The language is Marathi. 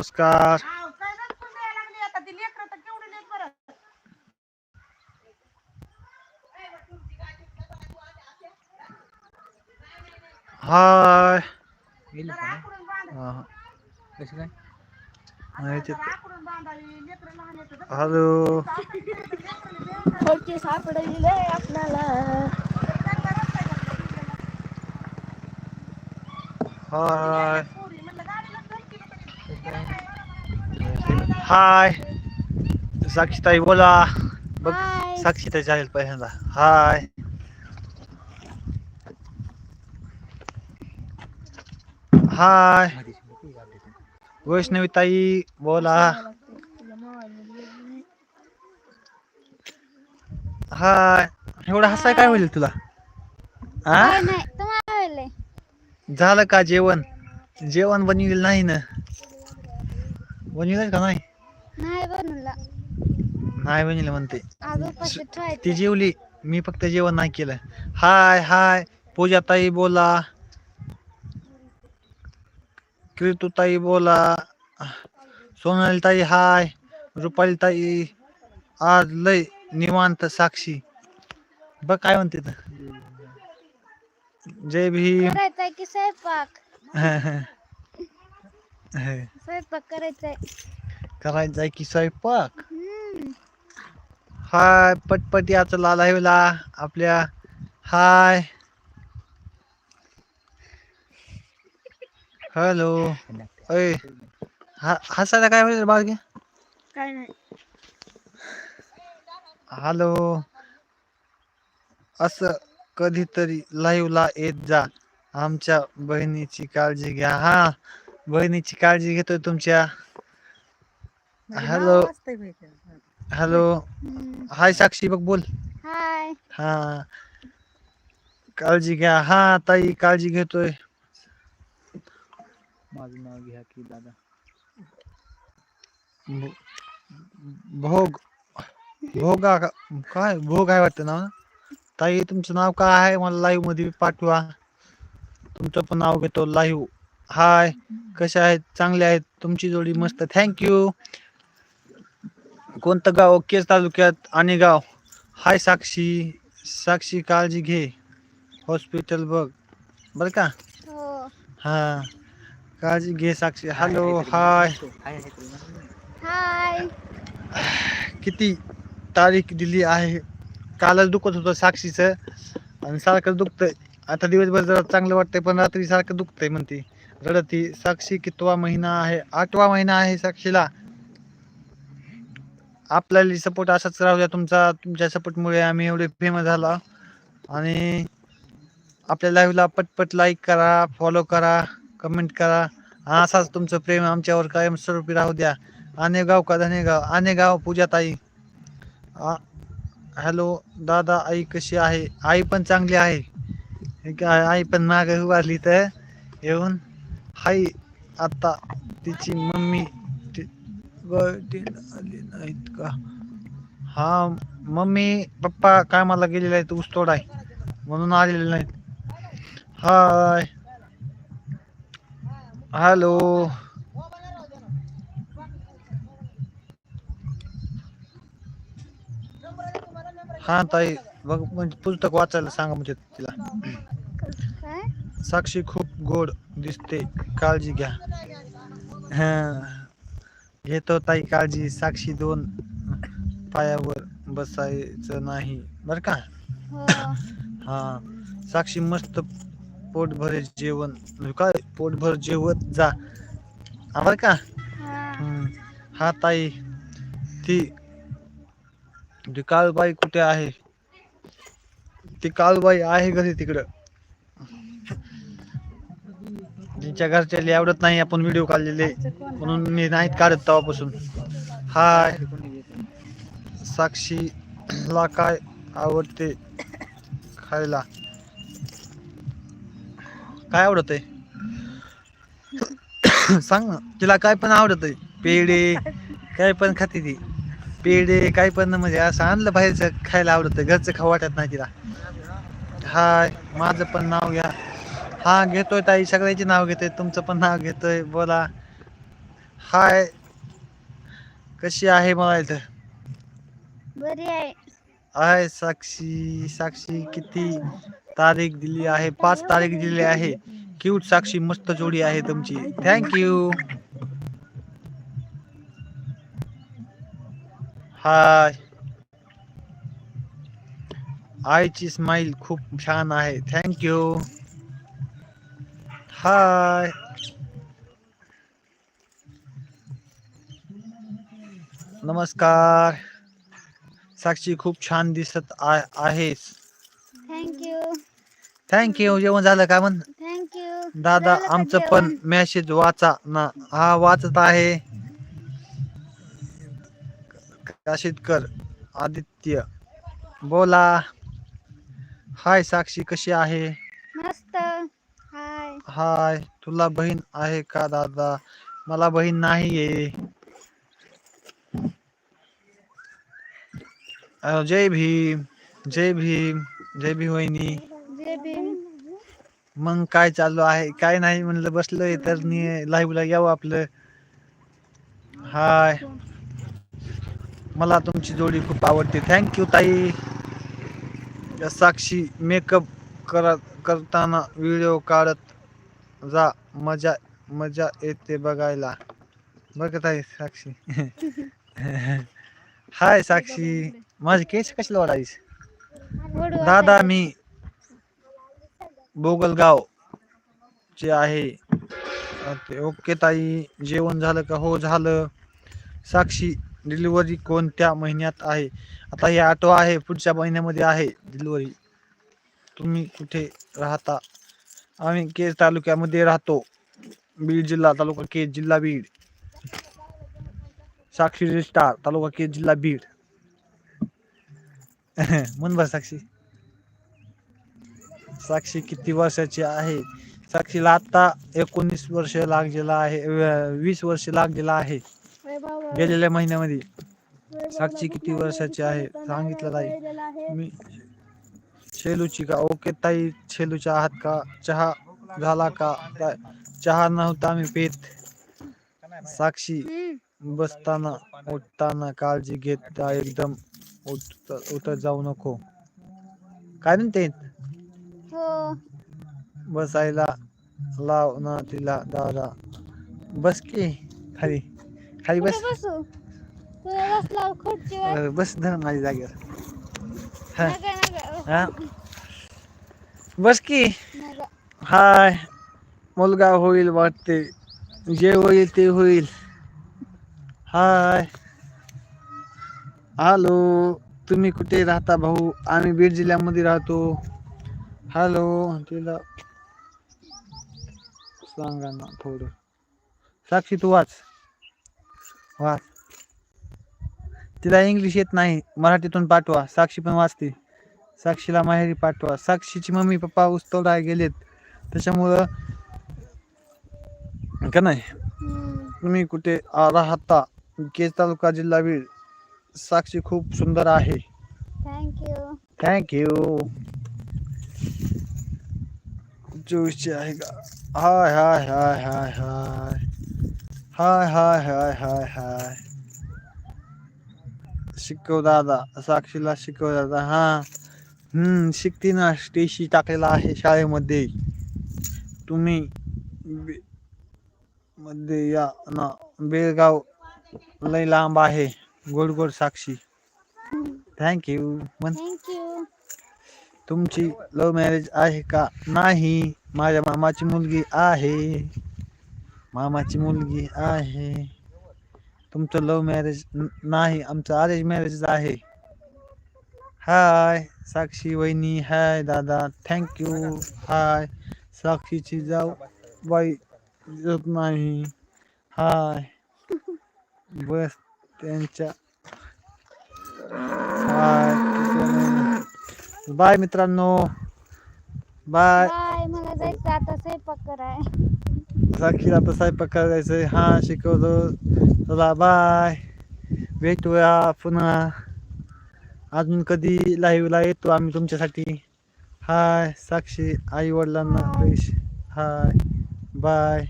नमस्कार. हाय. कशी काय हॅलो. होते सापडले आपल्याला हाय. हाय साक्षीताई बोला. बघ. साक्षीताई चालेल पहिल्यांदा. हाय हाय. वैष्णवी ताई बोला. हाय एवढं हसाय काय होईल तुला? हा झालं का जेवण? जेवण बनविलं नाही ना. बनविलं का नाही? नाही बनवला नाही बनविलं म्हणते. आज उपाशी ती ठेवायचं जेवली. मी फक्त जेवण नाही केलं. हाय हाय. पूजा ताई बोला. कृतू ताई बोला. सोनाली ताई हाय. रुपाली ताई आज लय निवांत साक्षी. बघ काय म्हणते तर. जय भीम. करायचंय की स्वयंपाक? स्वयंपाक करायचंय. करायचा की स्वयंपाक. हाय पटपट याचं लालायला आपल्या हाय. हॅलो. अय हा हसायला काय होईल बाळगे? काय नाही. हॅलो. असं कधीतरी लाईव्हला येत जा. आमच्या बहिणीची काळजी घ्या. हा बहिणीची काळजी घेतोय तुमच्या. म्हणजे हॅलो. नाव वाचतंय ते. हॅलो. हम्म. हाय साक्षी बघ बोल. हाय. हा. काळजी घ्या. हा ताई काळजी घेतोय. माझं नाव घ्या की दादा. भो- भोग भोगा का काय भोग आहे वाटतं ना? ताई तुमचं नाव काय आहे? मला लाईव्ह मध्ये पाठवा. तुमचं पण नाव घेतो. Live hi. कसे आहेत? चांगले आहेत? तुमची जोडी मस्त. थँक्यू कोणतं गाव? केस तालुक्यात आणि गाव. हाय साक्षी. साक्षी काळजी घे. हॉस्पिटल बघ. बरं का? हो. हा. काळजी घे साक्षी. Hello hi? हाय. किती तारीख दिली आहे? कालच दुखत होतं साक्षीचं. आणि सारखं दुखतंय. आता दिवसभर जरा चांगलं वाटतंय पण रात्री सारखं दुखतंय म्हणते. रडती. साक्षी कितवा महिना आहे? आठवा महिना आहे साक्षीला. आपल्याला सपोर्ट असाच राहू द्या तुमचा. तुमच्या सपोर्टमुळे आम्ही एवढे फेमस झाला. आणि आपल्या लाईव्हला पटपट लाईक करा फॉलो करा कमेंट करा. असाच तुमचं प्रेम आमच्यावर कायमस्वरूपी राहू द्या. आनेगाव का धनेगाव आनेगाव पूजाताई. हॅलो दादा आई कशी आहे? आई पण चांगली आहे. आई पण मागे उभारली तर. येऊन हाय आता तिची मम्मी आली नाहीत का? हा मम्मी पप्पा कामाला गेलेले आहेत ऊस तोडाय. म्हणून आलेले नाहीत. हाय. हॅलो. हा ताई बघ म्हणजे पुस्तक वाचायला सांगा म्हणजे तिला. साक्षी खूप गोड दिसते. काळजी घ्या. हा. घेतो ताई काळजी साक्षी दोन पायावर बसायचं नाही. बर का? हो. हा. साक्षी मस्त पोटभर जेवण. काय? पोटभर जेवत जा. बर का? हा ताई. ती ती काळबाई कुठे आहे? ती काळबाई आहे घरी तिकडं. तिच्या घरच्याला आवडत नाही आपण व्हिडिओ काढलेले. म्हणून मी नाहीत काढत तेव्हापासून. हाय. साक्षीला काय आवडते खायला? काय आवडत आहे सांग ना तिला काय पण आवडत आहे पेढे काय पण खाते ती. पेढे काय पण म्हणजे असं आणलं बाहेरचं खायला आवडतं घरचं खाऊ वाटत नाही तिला. हाय माझं पण नाव घ्या. हा घेतोय ताई सगळ्याचे नाव घेतोय तुमचं पण नाव घेतोय बोला. हाय. कशी आहे मला इथं बरी आहे. आहे साक्षी साक्षी किती तारीख दिली आहे पाच तारीख दिली आहे. क्यूट साक्षी मस्त जोडी आहे तुमची. Thank you hi. आईची स्माइल खूप छान आहे. थँक्यू हाय नमस्कार. साक्षी खूप छान दिसत आहेस. थँक्यू थँक्यू जेवण झालं काय म्हण? थँक्यू दादा आमचं पण मेसेज वाचा ना. हा वाचत आहे. काशीदकर आदित्य. बोला. हाय साक्षी कशी आहे? मस्त. हाय तुला बहीण आहे का दादा? मला बहीण नाहीये. जय भीम जय भीम जय भीम. वहिनी मग काय चालू आहे? काय नाही म्हणलं बसलोय तर लाईव्हला यावं आपलं. हाय. मला तुमची जोडी खूप आवडते. थँक्यू ताई. साक्षी मेकअप करत करताना व्हिडिओ काढत जा मजा मजा येते बघायला. बघत आहे साक्षी. हाय साक्षी. माझे केस कशाला वाढायस दादा मी बोगलगाव चे आहे. ओके ताई जेवण झालं का? हो झालं. साक्षी डिलिव्हरी कोणत्या महिन्यात आहे? आता हे ऑटो आहे पुढच्या महिन्यामध्ये आहे डिलिव्हरी. तुम्ही कुठे राहता? आम्ही केज तालुक्यामध्ये राहतो. बीड जिल्हा तालुका केज जिल्हा बीड. साक्षी स्टार तालुका केज जिल्हा बीड. म्हण बस साक्षी. साक्षी किती वर्षाची आहे? साक्षीला आता एकोणीस वर्ष लागलेला आहे वीस वर्ष लागलेला आहे. गेलेल्या महिन्यामध्ये. साक्षी किती वर्षाची आहे? सांगितलं नाही मी शेलूची का? ओके ताई शेलूच्या आहात का? चहा झाला का? चहा नव्हता मी पेत. साक्षी बसताना उठताना काळजी घेत एकदम. उठ उठत जाऊ नको. काय म्हणते? हो. बसायला लाव ना तिला दादा. बस की खाली. खाली बस. बस. धर माझ्या जागेवर. हा? बस की. हाय. मुलगा होईल वाटते. जे होईल ते होईल. हाय. हॅलो. तुम्ही कुठे राहता भाऊ? आम्ही बीड जिल्ह्यामध्ये राहतो. हॅलो. तिला सांगा ना थोडं. साक्षी तू वाच. वाच. तिला इंग्लिश येत नाही. मराठीतून पाठवा. साक्षी पण वाचते. साक्षीला माहेरी पाठवा. साक्षीची मम्मी पप्पा उस्तोडाय गेलेत. त्याच्यामुळं का नाही. तुम्ही कुठे राहता? केज तालुका जिल्हा बीड. साक्षी खूप सुंदर आहे. थँक्यू थँक्यू चोवीसची आहे का? हाय हाय हाय हाय हाय. हाय हाय हाय हाय हाय. शिकव दादा. साक्षीला शिकव दादा. हा. हम्म शिकते ना. स्टेशी टाकलेला आहे शाळेमध्ये. तुम्ही मध्ये या ना. बेळगाव लय लांब आहे. गोड गोड Sakshi. Thank you thank you तुमची लव्ह मॅरेज आहे का? नाही. माझ्या मामाची मुलगी आहे. मामाची मुलगी आहे. तुमचं लव्ह मॅरेज नाही. आमचं अरेंज मॅरेज आहे. हाय साक्षी वहिनी हाय दादा थँक्यू हाय. साक्षीची जाऊ बाई येत नाही. हाय. बस त्यांच्या. हाय. बाय मित्रांनो. बाय. बाय मला जायचं आता स्वयंपाक कराय. साक्षीला आता स्वयंपाक करायचंय. हा शिकवतो. चला बाय. भेटूया पुन्हा. अजून कधी लाईव्हला येतो आम्ही तुमच्यासाठी. हाय साक्षी आई वडिलांना हाय बाय